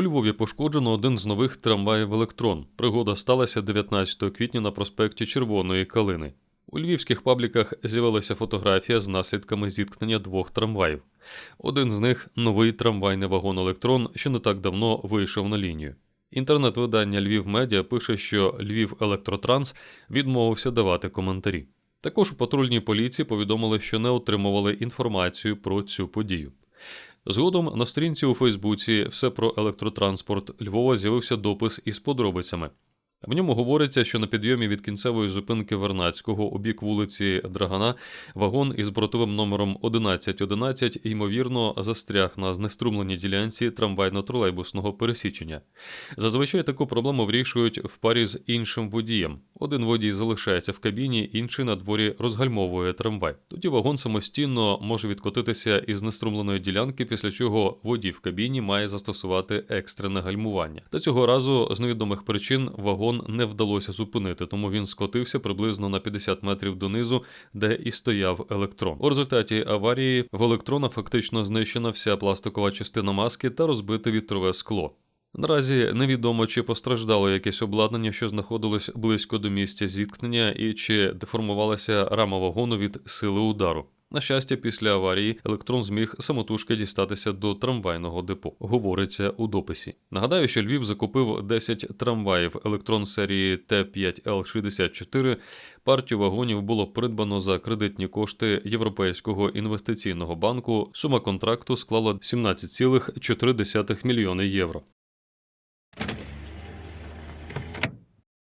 У Львові пошкоджено один з нових трамваїв електрон. Пригода сталася 19 квітня на проспекті Червоної Калини. У львівських пабліках з'явилася фотографія з наслідками зіткнення двох трамваїв. Один з них новий трамвайний вагон електрон, що не так давно вийшов на лінію. Інтернет-видання Львів Медіа пише, що Львів Електротранс відмовився давати коментарі. Також у патрульній поліції повідомили, що не отримували інформацію про цю подію. Згодом на сторінці у Фейсбуці все про електротранспорт Львова з'явився допис із подробицями. В ньому говориться, що на підйомі від кінцевої зупинки Вернацького у бік вулиці Драгана вагон із бортовим номером 1111 ймовірно застряг на знеструмленій ділянці трамвайно-тролейбусного пересічення. Зазвичай таку проблему вирішують в парі з іншим водієм. Один водій залишається в кабіні, інший на дворі розгальмовує трамвай. Тоді вагон самостійно може відкотитися із неструмленої ділянки, після чого водій в кабіні має застосувати екстрене гальмування. Та цього разу з невідомих причин вагон не вдалося зупинити, тому він скотився приблизно на 50 метрів донизу, де і стояв електрон. У результаті аварії в електрона фактично знищена вся пластикова частина маски та розбите вітрове скло. Наразі невідомо, чи постраждало якесь обладнання, що знаходилось близько до місця зіткнення, і чи деформувалася рама вагону від сили удару. На щастя, після аварії електрон зміг самотужки дістатися до трамвайного депо, говориться у дописі. Нагадаю, що Львів закупив 10 трамваїв електрон серії Т5Л64. Партію вагонів було придбано за кредитні кошти Європейського інвестиційного банку. Сума контракту склала 17,4 мільйони євро.